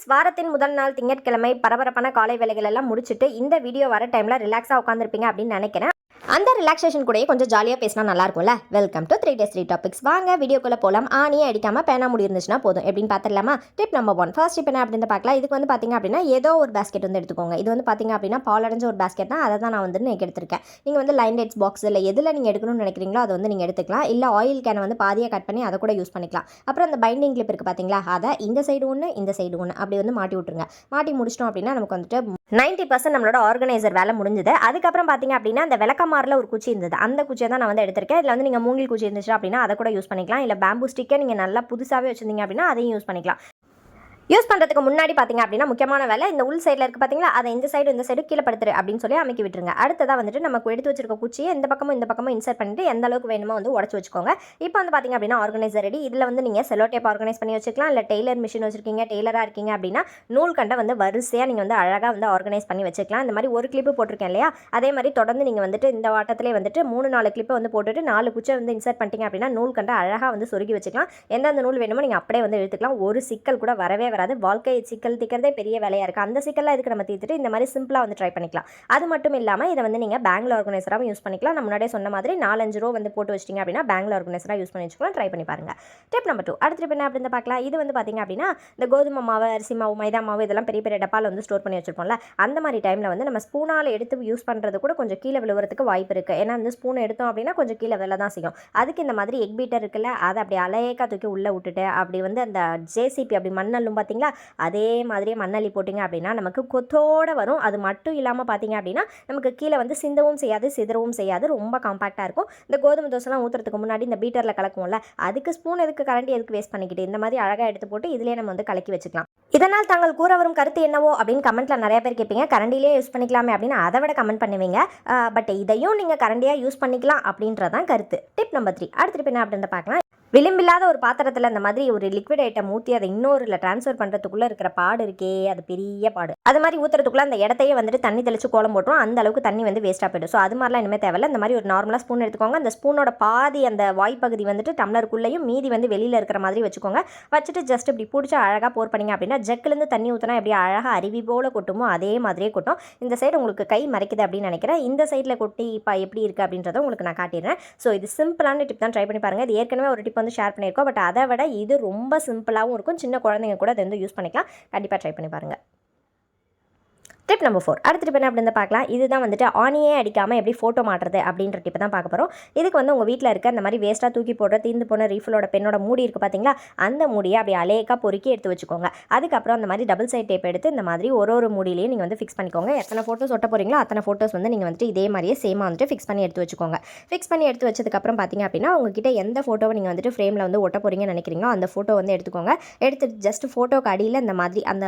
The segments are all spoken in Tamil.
ஃப்ரெண்ட்ஸ் வாரத்தின் முதல் நாள் திங்கட்கிழமை பரபரப்பான காலை வேலைகள் எல்லாம் முடிச்சுட்டு இந்த வீடியோ வர டைமில் ரிலாக்ஸாக உட்காந்துருப்பீங்க அப்படின்னு நினைக்கிறேன். அந்த ரிலாக்ஸேஷன் கூடயே கொஞ்சம் ஜாலியாக பேசினா நல்லா இருக்கும்ல welcome to three days three topics வாங்க வீடியோக்குள்ளே போகலாம் ஆனியே அடிக்காமல் பேனா முடி இருந்துச்சுன்னா போதும். எப்படின்னு பார்த்துடலாமா tip number one first tip என்ன அப்படின்னு பார்க்கலாம் இதுக்கு வந்து பார்த்தீங்க அப்படின்னா ஏதோ ஒரு பேஸ்கெட் வந்து எடுத்துக்கோங்க. இது வந்து பார்த்தீங்க அப்படின்னா பால் அடைஞ்ச ஒரு பேஸ்கெட் தான். அதை தான் நான் வந்து நீங்கள் எடுத்திருக்கேன். நீங்கள் வந்து லைன் டேட்ஸ் பாக்ஸ் இல்லை எதில் நீங்கள் எடுக்கணும்னு நினைக்கிறீங்களோ அதை வந்து நீங்கள் எடுத்துக்கலாம். இல்லை ஆயில் கேனை வந்து பாதியாக கட் பண்ணி அதை கூட யூஸ் பண்ணிக்கலாம். அப்புறம் அந்த பைண்டிங் கிளிப் இருக்குது பார்த்தீங்களா அதை இந்த சைடு ஒன்று இந்த சைடு ஒன்று அப்படி வந்து மாட்டி விட்ருங்க மாட்டி முடிச்சிட்டோம் அப்படின்னா நமக்கு வந்துட்டு நைன்ட்டி பர்சன்ட் நம்மளோட ஆர்கனைசர் வேலை முடிஞ்சது. அதுக்கப்புறம் பார்த்தீங்க அப்படின்னா அந்த விளக்கமாரில் ஒரு குச்சி இருந்தது. அந்த குச்சியை தான் நான் வந்து எடுத்திருக்கேன். இதில் வந்து நீங்கள் மூங்கில் குச்சி இருந்துச்சு அப்படின்னா அதை கூட யூஸ் பண்ணிக்கலாம். இல்லை பேம்பு ஸ்டிக்கை நீங்கள் நல்லா புதுசாகவே வச்சிருந்தீங்க அப்படின்னா அதையும் யூஸ் பண்ணிக்கலாம். யூஸ் பண்ணுறதுக்கு முன்னாடி பார்த்தீங்க அப்படின்னா முக்கியமான வேலை இந்த உள் சைடில் இருக்குது பார்த்தீங்களா அதை இந்த சைடு இந்த சைடு கீழே படுத்துரு அப்படின்னு சொல்லி அமைக்கி விட்டுருங்க. அடுத்ததாக வந்துட்டு நமக்கு எடுத்து வச்சிருக்க குச்சியை இந்த பக்கமும் இந்த பக்கமும் இன்சர்ட் பண்ணிட்டு எந்த அளவுக்கு வேணுமோ வந்து உடச்சி வச்சுக்கோங்க. இப்போ வந்து பார்த்தீங்க அப்படின்னா ஆர்கனைசர் ரெடி இதில் வந்து நீங்கள் செலோ டேப் ஆர்கனைஸ் பண்ணி வச்சுக்கலாம். இல்லை டெய்லர் மிஷின் வச்சுருக்கீங்க டெய்லராக இருக்கீங்க அப்படின்னா நூல் கண்டை வந்து வரிசையாக நீங்கள் வந்து அழகாக வந்து ஆர்கனைஸ் பண்ணி வச்சுக்கலாம். இந்த மாதிரி ஒரு கிளிப்பு போட்டிருக்கேன் இல்லையா? அதே மாதிரி தொடர்ந்து நீங்கள் வந்துட்டு இந்த வாட்டத்திலே வந்துட்டு மூணு நாலு கிளிப்பை வந்து போட்டுட்டு நாலு குச்சை வந்து இன்சர்ட் பண்ணிட்டீங்க அப்படின்னா நூல் கண்டை அழகாக வந்து சொருகி வச்சுக்கலாம். எந்தெந்த நூல் வேணுமோ நீங்கள் அப்படியே வந்து எடுத்துக்கலாம். ஒரு சிக்கல் கூட வரவே வராது. வாழ்க்கை சிக்கல் தீக்கிறதே பெரிய வேலையாக இருக்குது அந்த சிக்கலாக இதுக்கு நம்ம தீர்த்துட்டு இந்த மாதிரி சிம்பிளாக வந்து ட்ரை பண்ணிக்கலாம். அது மட்டும் இல்லாமல் இதை வந்து நீங்கள் பேங்கில் ஆர்கனைசராகவும் யூஸ் பண்ணிக்கலாம். நான் முன்னாடியே சொன்ன மாதிரி நாலஞ்சு ரூபா வந்து போட்டு வச்சிட்டிங்க அப்படின்னா பேங்கில் ஆர்கனைசராக யூஸ் பண்ணி வச்சுக்கலாம். ட்ரை பண்ணி பாருங்கள் டிப் நம்பர் டூ அடுத்த டிப் என்ன அப்படின்னு பார்க்கலாம். இது வந்து பார்த்தீங்க அப்படின்னா இந்த கோதுமை மாவு அரிசி மாவு மைதா மாவு இதெல்லாம் பெரிய பெரிய டப்பாவில் வந்து ஸ்டோர் பண்ணி வச்சுருப்போம்ல. அந்த மாதிரி டைமில் வந்து நம்ம ஸ்பூனால் எடுத்து யூஸ் பண்ணுறது கூட கொஞ்சம் கீழே விழுவுறதுக்கு வாய்ப்பு இருக்குது ஏன்னா வந்து ஸ்பூன் எடுத்தோம் அப்படின்னா கொஞ்சம் கீழே விழ தான் செய்யும். அதுக்கு இந்த மாதிரி எக் பீட்டர் இருக்குல்ல அதை அப்படி அலையக்கா தூக்கி உள்ளே விட்டுட்டு அப்படி வந்து அந்த ஜேசிபி அப்படி மண்ணல்லும் பார்த்தீங்களா? அதே மாதிரி மண்ணள்ளி போட்டிங்க அப்படின்னா நமக்கு கொத்தோட வரும். அது மட்டும் இல்லாமல் பார்த்தீங்க அப்படின்னா நமக்கு கீழே வந்து சிந்தவும் செய்யாது சிதறவும் செய்யாது. ரொம்ப காம்பாக்டாக இருக்கும். இந்த கோதுமை தோசைலாம் ஊற்றுறதுக்கு முன்னாடி இந்த பீட்டரில் கலக்குவோம்ல அதுக்கு ஸ்பூன் எதுக்கு கரண்டி எதுக்கு வேஸ்ட் பண்ணிக்கிட்டு? இந்த மாதிரி அழகாக எடுத்து போட்டு இதிலே நம்ம வந்து கலக்கி வச்சுக்கலாம். இதனால் தாங்கள் கூற வரும் கருத்து என்னவோ அப்படின்னு கமெண்ட்டில் நிறைய பேர் கேட்பீங்க. கரண்டிலே யூஸ் பண்ணிக்கலாமே அப்படின்னு அதை விட கமெண்ட் பண்ணுவீங்க. பட் இதையும் நீங்கள் கரண்டியாக யூஸ் பண்ணிக்கலாம் அப்படின்றதான் கருத்து. டிப் நம்பர் த்ரீ அடுத்த என்ன அப்படின்னு பார்க்கலாம். விளிம்பில்லாத ஒரு பாத்திரத்தில் அந்த மாதிரி ஒரு லிக்விட் ஐட்டம் ஊற்றி அதை இன்னொருல ட்ரான்ஸ்ஃபர் பண்ணுறதுக்குள்ளே இருக்கிற பாடு இருக்கே அது பெரிய பாடு. அது மாதிரி ஊற்றுறதுக்குள்ளே அந்த இடத்தையே வந்துட்டு தண்ணி தெளிச்சு கோலம் போட்டுரும் அந்த அளவுக்கு தண்ணி வந்து வேஸ்ட்டாக போயிடும். ஸோ அது மாதிரிலாம் இனிமேல் தேவையில்ல. இந்த மாதிரி ஒரு நார்மலாக ஸ்பூன் எடுத்துக்கோங்க. அந்த ஸ்பூனோட பாதி அந்த வாய்ப்பகுதி வந்துட்டு டம்ளருக்குள்ளேயும் மீதி வந்து வெளியில் இருக்கிற மாதிரி வச்சுக்கோங்க. வச்சுட்டு ஜஸ்ட் இப்படி பிடிச்சி அழகாக போர் பண்ணிங்க அப்படின்னா ஜக்கிலேருந்து தண்ணி ஊற்றினா எப்படி அழகாக அருவி போல் கொட்டுமோ அதே மாதிரியே கொட்டும். இந்த சைடு உங்களுக்கு கை மறைக்குது அப்படின்னு நினைக்கிறேன். இந்த சைடில் கொட்டி இப்போ எப்படி இருக்குது அப்படின்றத உங்களுக்கு நான் காட்டிடுறேன். ஸோ இது சிம்பிளான டிப் தான். ட்ரை பண்ணி பாருங்கள் இது ஏற்கனவே ஒரு டிப் வந்து ஷேர் பண்ணியிருக்கோம். பட் அதை விட இது ரொம்ப சிம்பிளாகவும் இருக்கும். சின்ன குழந்தைங்க கூட அதை வந்து யூஸ் பண்ணிக்கலாம். கண்டிப்பாக ட்ரை பண்ணி பாருங்கள் டிப் நம்பர் ஃபோர் அடுத்த டிப் என்ன அப்படின்னு பார்க்கலாம். இதுதான் வந்துட்டு ஆணியே அடிக்காமல் எப்படி ஃபோட்டோ மாட்டுறது அப்படின்ற டிப் தான் பார்க்க போகிறோம் இதுக்கு வந்து உங்கள் வீட்டில் இருக்க அந்த மாதிரி வேஸ்ட்டாக தூக்கி போடுற தீர்ந்து போன ரீஃபிலோட பெண்ணோட மூடி இருக்குது பார்த்தீங்களா அந்த மூடியை அப்படி அலேக்காக பொறுக்கி எடுத்து வச்சுக்கோங்க. அதுக்கப்புறம் அந்த மாதிரி டபுள் சைட் டேப் எடுத்து இந்த மாதிரி ஒரு ஒரு மூடியிலையும் நீங்கள் வந்து ஃபிக்ஸ் பண்ணிக்கோங்க. எத்தனை ஃபோட்டோஸ் ஒட்ட போகிறீங்களோ அத்தனை ஃபோட்டோஸ் வந்து நீங்கள் வந்துட்டு இதே மாதிரியே சேமாக வந்துட்டு ஃபிக்ஸ் பண்ணி எடுத்து வச்சுக்கோங்க. ஃபிக்ஸ் பண்ணி எடுத்து வச்சதுக்கப்புறம் பார்த்தீங்க அப்படின்னா உங்ககிட்ட எந்த ஃபோட்டோவை நீங்கள் வந்துட்டு ஃப்ரேமில் வந்து ஒட்ட போகிறீங்கன்னு நினைக்கிறீங்களோ அந்த ஃபோட்டோ வந்து எடுத்துக்கோங்க. எடுத்து ஜஸ்ட் ஃபோட்டோக்கு அடியில் இந்த மாதிரி அந்த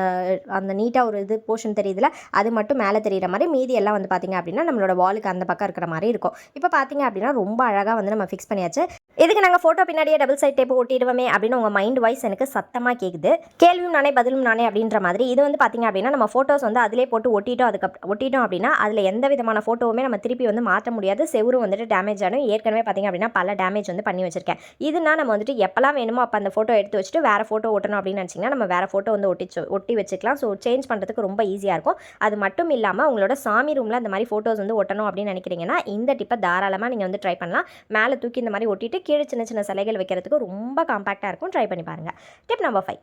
அந்த நீட்டாக ஒரு இது போர்ஷன் தெரியுதுல அது மட்டும் மேலே தெரியிற மாதிரி மீதி எல்லாம் வந்து பார்த்திங்க அப்படின்னா நம்மளோட வாலுக்கு அந்த பக்கம் இருக்கிற மாதிரி இருக்கும். இப்போ பார்த்தீங்க அப்படின்னா ரொம்ப அழகாக வந்து நம்ம ஃபிக்ஸ் பண்ணியாச்சு. இதுக்கு நாங்கள் ஃபோட்டோ பின்னாடியே டபுள் சைட் டேப் ஒட்டிடுவோமே அப்படின்னு உங்கள் மைண்ட் வாய்ஸ் எனக்கு சத்தமாக கேட்குது கேள்வியும் நானே பதிலும் நானே அப்படின்ற மாதிரி இது வந்து பார்த்திங்க அப்படின்னா நம்ம ஃபோட்டோஸ் வந்து அதிலே போட்டு ஒட்டிட்டோம் அதுக்கு ஒட்டிட்டோம் அப்படின்னா அதில் எந்த விதமான ஃபோட்டோவுமே நம்ம திருப்பி வந்து மாற்ற முடியாது. செவரும் வந்துட்டு டேமேஜ் ஆகும் ஏற்கனவே பார்த்திங்க அப்படின்னா பல டேமேஜ் வந்து பண்ணி வச்சிருக்கேன். இதுனா நம்ம வந்துட்டு எப்போல்லாம் வேணுமோ அப்போ அந்த ஃபோட்டோ எடுத்து வச்சுட்டு வேறு ஃபோட்டோ ஒட்டணும் அப்படின்னு நினச்சிங்கன்னா நம்ம வேறு ஃபோட்டோ வந்து ஒட்டி ஒட்டி வச்சுக்கலாம். ஸோ சேஞ்ச் பண்ணுறதுக்கு ரொம்ப ஈஸியாக இருக்கும். அது மட்டும் இல்லாமல் உங்களோட சாமி ரூமில் அந்த மாதிரி ஃபோட்டோஸ் வந்து ஒட்டணும் அப்படின்னு நினைக்கிறீங்கன்னா இந்த டிப்பை தாராளமாக நீங்கள் வந்து ட்ரை பண்ணலாம். மேலே தூக்கி இந்த மாதிரி ஒட்டிட்டு கீழே சின்ன சின்ன சிலைகள் வைக்கிறதுக்கு ரொம்ப காம்பாக்டாக இருக்கும். ட்ரை பண்ணி பாருங்கள் டிப் நம்பர் ஃபைவ்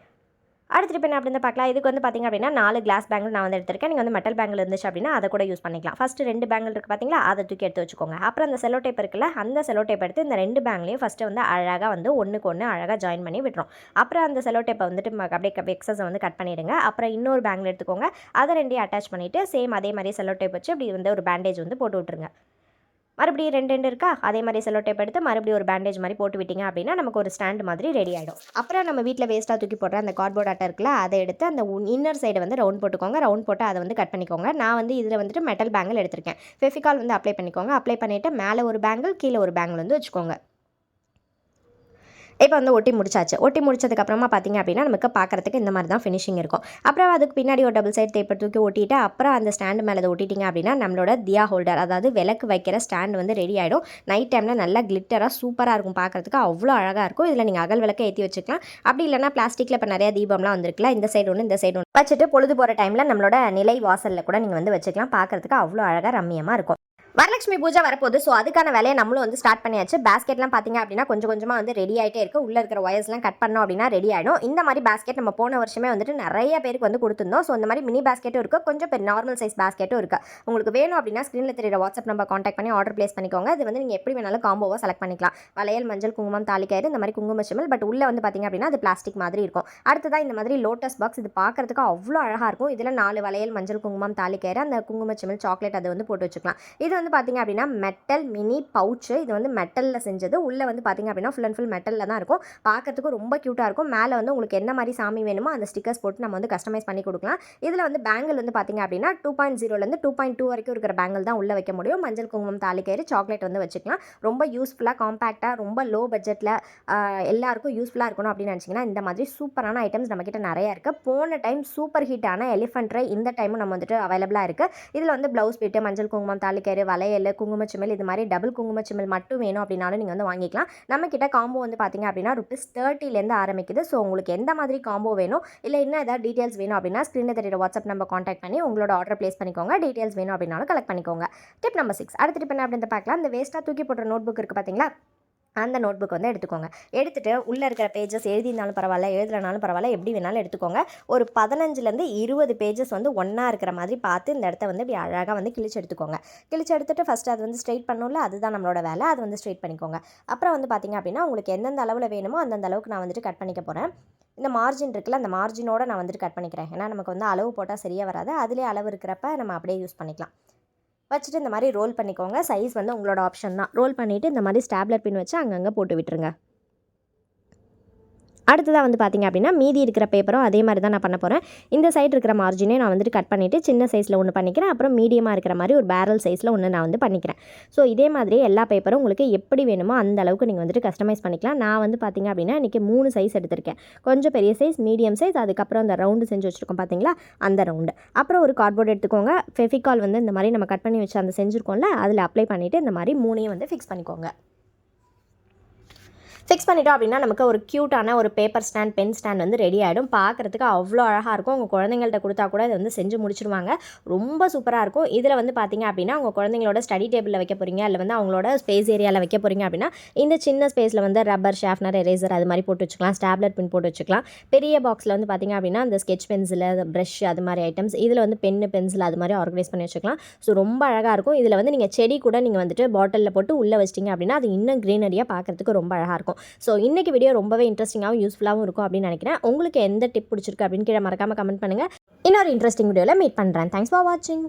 அடுத்த டிப் என்ன அப்படின்னு பார்க்கலாம். இதுக்கு வந்து பார்த்திங்க அப்படின்னா நாலு கிளாஸ் பேங்கிள் நான் வந்து எடுத்திருக்கேன். நீங்கள் வந்து மெட்டல் பேங்கிள் இருந்துச்சு அப்படின்னா அதை கூட யூஸ் பண்ணிக்கலாம். ஃபஸ்ட்டு ரெண்டு பேங்கிள் இருக்குது பார்த்தீங்களா அதை தூக்கி எடுத்து வச்சுக்கோங்க. அப்புறம் அந்த செலோ டேப் இருக்குல்ல அந்த செலோ டேப் எடுத்து இந்த ரெண்டு பேங்க்லையும் ஃபஸ்ட்டு வந்து அழகாக வந்து ஒன்றுக்கு ஒன்று அழகாக ஜாயின் பண்ணி விட்டுரும் அப்புறம் அந்த செலோ டேப்பை வந்துட்டு ம- அப்படியே எக்ஸஸை வந்து கட் பண்ணிவிடுங்க அப்புறம் இன்னொரு பேங்கில் எடுத்துக்கோங்க. அதை ரெண்டையும் அட்டாச் பண்ணிவிட்டு சேம் அதே மாதிரி செலோ டேப் வச்சு அப்படி வந்து ஒரு பேண்டேஜ் வந்து போட்டு விட்ருங்க மறுபடியும் ரெண்டு ரெண்டு இருக்கா? அதே மாதிரி செல்லோ டேப் எடுத்து மறுபடியும் ஒரு பேண்டேஜ் மாதிரி போட்டு விட்டிங்க அப்படின்னா நமக்கு ஒரு ஸ்டாண்ட் மாதிரி ரெடி ஆகிடும் அப்புறம் நம்ம வீட்டில் வேஸ்ட்டாக தூக்கி போடுற அந்த கார்ட்போர்ட் அட்டை இருக்குல்ல அதை எடுத்து அந்த இன்னர் சைடு வந்து ரவுண்ட் போட்டுக்கோங்க. ரவுண்ட் போட்டு அதை வந்து கட் பண்ணிக்கோங்க. நான் வந்து இதில் வந்துட்டு மெட்டல் பேங்கிள் எடுத்திருக்கேன். ஃபெஃபிகால் வந்து அப்ளை பண்ணிக்கோங்க. அப்ளை பண்ணிவிட்டு மேலே ஒரு பேங்கிள் கீழே ஒரு பேங்கிள் வந்து வச்சுக்கோங்க. இப்போ வந்து ஒட்டி முடிச்சாச்சு. ஒட்டி முடிச்சதுக்கப்புறமா பார்த்தீங்க அப்படின்னா நமக்கு பார்க்குறதுக்கு இந்த மாதிரி தான் ஃபினிஷிங் இருக்கும். அப்புறம் அதுக்கு பின்னாடி ஒரு டபுள் சைட் பேப்பர் தூக்கி ஒட்டிட்டு அப்புறம் அந்த ஸ்டாண்டு மேலே அதை அப்படின்னா நம்மளோட தியா ஹோல்டர் அதாவது விளக்கு வைக்கிற ஸ்டாண்ட் வந்து ரெடி ஆகிடும் நைட் டைமில் நல்லா கிளிட்டராக சூப்பராக இருக்கும் பார்க்குறதுக்கு. அவ்வளோ அழகாக இருக்கும். இதில் நீங்கள் அகல் விளக்கை ஏற்றி வச்சுக்கலாம். அப்படி இல்லைனா பிளாஸ்டிக்கில் இப்போ நிறைய தீபம்லாம் வந்திருக்குல்ல இந்த சைடு ஒன்று இந்த சைடு ஒன்று வச்சுட்டு பொழுது போகிற டைமில் நம்மளோட நிலை வாசலில் கூட நீங்கள் வந்து வச்சுக்கலாம். பார்க்குறதுக்கு அவ்வளோ அழகாக ரம்மியமாக இருக்கும். வரலட்சுமி பூஜை வரப்போகுது. ஸோ அதுக்கான வேலையை நம்மளும் வந்து ஸ்டார்ட் பண்ணியாச்சு. பேஸ்கெட்லாம் பார்த்தீங்க அப்படின்னா கொஞ்சம் கொஞ்சமாக வந்து ரெடி ஆகிட்டே இருக்குது உள்ளே இருக்கிற ஒயர்ஸ்லாம் கட் பண்ணோம் அப்படின்னா ரெடி ஆகிடும் இந்த மாதிரி பேஸ்கெட் நம்ம போன வருஷமே வந்துட்டு நிறைய பேருக்கு வந்து கொடுத்துருந்தோம். ஸோ இந்த மாதிரி மினி பேஸ்கெட்டும் இருக்குது கொஞ்சம் பெரிய நார்மல் சைஸ் பேஸ்கெட்டும் இருக்குது உங்களுக்கு வேணும் அப்படின்னா ஸ்க்ரீனில் தெரியுற வாட்ஸ்அப் நம்பர் காண்டாக்ட் பண்ணி ஆர்டர் ப்ளேஸ் பண்ணிக்கோங்க. இது வந்து நீங்கள் எப்படி வேணாலும் காம்போவாக செலக்ட் பண்ணிக்கலாம். வளையல் மஞ்சள் குங்குமம் தாலிக்காயிரு இந்த மாதிரி குங்கும சிமல் பட் உள்ளே வந்து பார்த்தீங்க அப்படின்னா அது பிளாஸ்டிக் மாதிரி இருக்கும். அடுத்ததாக இந்த மாதிரி லோட்டஸ் பாக்ஸ் இது பார்க்கறதுக்கு அவ்வளோ அழகாக இருக்கும். இதில் நாலு வளையல் மஞ்சள் குங்குமம் தாலிக்காயிரு அந்த குங்கும சிமல் சாக்லேட் அதை வந்து போட்டு வச்சுக்கலாம். இது வந்து பார்த்தீங்க அப்படின்னா மெட்டல் மினி பவுச்சு இது வந்து மெட்டலில் செஞ்சது. உள்ளே வந்து பார்த்தீங்க அப்படின்னா ஃபுல் அண்ட் ஃபுல் மெட்டலில் தான் இருக்கும். பார்க்கறதுக்கு ரொம்ப க்யூட்டாக இருக்கும். மேலே வந்து உங்களுக்கு என்ன மாதிரி சாமி வேணுமோ அந்த ஸ்டிக்கர்ஸ் போட்டு நம்ம வந்து கஸ்டமைஸ் பண்ணி கொடுக்கலாம். இதில் வந்து பேங்கிள் வந்து பார்த்தீங்க அப்படின்னா டூ பாயிண்ட் ஜீரோலேருந்து டூ பாயிண்ட் டூ வரைக்கும் இருக்கிற பேங்கிள் தான் உள்ளே வைக்க முடியும். மஞ்சள் குங்குமம் தாலிக்கயிறு சாக்லேட் வந்து வச்சுக்கலாம். ரொம்ப யூஸ்ஃபுல்லாக காம்பேக்டாக ரொம்ப லோ பட்ஜெட்டில் எல்லாருக்கும் யூஸ்ஃபுல்லாக இருக்கணும் அப்படின்னு நினச்சிங்கன்னா இந்த மாதிரி சூப்பரான ஐட்டம்ஸ் நம்மக்கிட்ட நிறைய இருக்குது போன டைம் சூப்பர் ஹீட்டான எலிஃபென்ட் ட்ரை இந்த டைமும் நம்ம வந்துட்டு அவைலபிளாக இருக்குது இதில் வந்து ப்ளவுஸ் பிட்டு மஞ்சள் குங்குமம் தாலிக்கயிறு வளையல் குங்குமச்சிமல் இது மாதிரி டபுள் குங்குமச்சிமல் மட்டும் வேணும் அப்படின்னாலும் நீங்கள் வந்து வாங்கிக்கலாம். நம்ம கிட்ட காம்போ வந்து பார்த்தீங்க அப்படின்னா ருபீஸ் தேர்ட்டிலேருந்து ஆரம்பிக்குது. ஸோ உங்களுக்கு எந்த மாதிரி காம்போ வேணும்? இல்லை இன்னும் ஏதாவது டீட்டெயில்ஸ் வேணும் அப்படின்னா ஸ்க்ரீனில் தெரியுற வாட்ஸ்அப் நம்பர் காண்டாக்ட் பண்ணி உங்களோட ஆர்டர் ப்ளேஸ் பண்ணிக்கோங்க. டீட்டெயில்ஸ் வேணும் அப்படின்னாலும் கலெக்ட் பண்ணிக்கோங்க. டிப் நம்பர் சிக்ஸ் அடுத்த டிப் என்ன அப்படின்னு பார்க்கலாம். இந்த வேஸ்ட்டாக தூக்கி போடுற நோட் புக் இருக்குது பார்த்தீங்களா அந்த நோட் புக் வந்து எடுத்துக்கோங்க. எடுத்துகிட்டு உள்ளே இருக்கிற பேஜஸ் எழுதினாலும் பரவாயில்ல எழுதலைனாலும் பரவாயில்ல எப்படி வேணாலும் எடுத்துக்கோங்க. ஒரு பதினஞ்சுலேருந்து இருபது பேஜஸ் வந்து ஒன்றா இருக்கிற மாதிரி பார்த்து இந்த இடத்த வந்து இப்படி அழகாக வந்து கிழிச்சு எடுத்துக்கோங்க. கிழிச்சு எடுத்துகிட்டு ஃபஸ்ட்டு அது வந்து ஸ்ட்ரெயிட் பண்ணணும்ல அதுதான் நம்மளோட வேலை. அது வந்து ஸ்ட்ரெயிட் பண்ணிக்கோங்க. அப்புறம் வந்து பார்த்திங்க அப்படின்னா உங்களுக்கு எந்தெந்த அளவில் வேணுமோ அந்தந்த அளவுக்கு நான் வந்துட்டு கட் பண்ணிக்க போகிறேன் இந்த மார்ஜின் இருக்குல்ல அந்த மார்ஜினோட நான் வந்துட்டு கட் பண்ணிக்கிறேன். ஏன்னா நமக்கு வந்து அளவு போட்டால் சரியாக வராது. அதிலே அளவு இருக்கிறப்ப நம்ம அப்படியே யூஸ் பண்ணிக்கலாம். வச்சுட்டு இந்த மாதிரி ரோல் பண்ணிக்கோங்க. சைஸ் வந்து உங்களோட ஆப்ஷன் தான். ரோல் பண்ணிவிட்டு இந்த மாதிரி ஸ்டாப்லர் பின் வச்சு அங்கங்கே போட்டு விட்டுருங்க. அடுத்ததாக வந்து பார்த்திங்க அப்படின்னா மீதி இருக்கிற பேப்பரும் அதே மாதிரி தான் நான் பண்ண போகிறேன் இந்த சைடு இருக்கிற மார்ஜினே நான் வந்துட்டு கட் பண்ணிவிட்டு சின்ன சைஸில் ஒன்று பண்ணிக்கிறேன். அப்புறம் மீடியமாக இருக்கிற மாதிரி ஒரு பேரல் சைஸில் ஒன்று நான் வந்து பண்ணிக்கிறேன். ஸோ இதே மாதிரி எல்லா பேப்பரும் உங்களுக்கு எப்படி வேணுமோ அந்த அளவுக்கு நீங்கள் வந்துட்டு கஸ்டமைஸ் பண்ணிக்கலாம். நான் வந்து பார்த்திங்க அப்படின்னா இன்றைக்கி மூணு சைஸ் எடுத்திருக்கேன். கொஞ்சம் பெரிய சைஸ் மீடியம் சைஸ் அதுக்கப்புறம் அந்த ரவுண்டு செஞ்சு வச்சுருக்கோம் பார்த்தீங்களா அந்த ரவுண்டு அப்புறம் ஒரு கார்ட்போர்ட் எடுத்துக்கோங்க. ஃபெஃபிகால் வந்து இந்த மாதிரி நம்ம கட் பண்ணி வச்சு அந்த செஞ்சுருக்கோம்ல அதில் அப்ளை பண்ணிவிட்டு இந்த மாதிரி மூணையும் வந்து ஃபிக்ஸ் பண்ணிக்கோங்க. ஃபிக்ஸ் பண்ணிட்டோம் அப்படின்னா நமக்கு ஒரு க்யூட்டான ஒரு பேப்பர் ஸ்டாண்ட் பென் ஸ்டாண்ட் வந்து ரெடி ஆகிடும் பார்க்குறதுக்கு அவ்வளோ அழகாக இருக்கும். உங்கள் குழந்தைங்கள்ட்ட கொடுத்தா கூட இதை வந்து செஞ்சு முடிச்சிருவாங்க ரொம்ப சூப்பராக இருக்கும். இதில் வந்து பார்த்தீங்க அப்படின்னா உங்கள் குழந்தைங்களோட ஸ்டடி டேபிளில் வைக்க போகிறீங்க இல்லை வந்து அவங்களோட ஸ்பேஸ் ஏரியாவில் வைக்க போகிறீங்க அப்படின்னா இந்த சின்ன ஸ்பேஸில் வந்து ரப்பர் ஷாஃப்னர் எரேசர் அது மாதிரி போட்டு வச்சுக்கலாம். ஸ்டாப்லர் பின் போட்டு வச்சுக்கலாம். பெரிய பாக்ஸில் வந்து பார்த்தீங்க அப்படின்னா அந்த ஸ்கெச் பென்சில் ப்ரஷ் அது மாதிரி ஐட்டம்ஸ் இதில் வந்து பென்னு பென்சில் அது மாதிரி ஆர்கனைஸ் பண்ணி வச்சுக்கலாம். ஸோ ரொம்ப அழகாக இருக்கும். இதில் வந்து நீங்கள் செடி கூட நீங்கள் வந்துட்டு பாட்டிலில் போட்டு உள்ளே வச்சிட்டிங்க அப்படின்னா அது இன்னும் க்ரீனரியாக பார்க்குறதுக்கு ரொம்ப அழகாக இருக்கும். ஸோ இன்றைக்கி வீடியோ ரொம்பவே இன்ட்ரெஸ்டிங்காகவும் யூஸ்ஃபுல்லாகவும் இருக்கும் அப்படின்னு நினைக்கிறேன். உங்களுக்கு எந்த டிப் பிடிச்சிருக்கு அப்படின்னு கீழே மறக்காமல் கமெண்ட் பண்ணுங்கள் இன்னொரு இன்ட்ரெஸ்டிங் வீடியோவில் மீட் பண்ணுறேன் தேங்க்ஸ் ஃபார் வாட்சிங்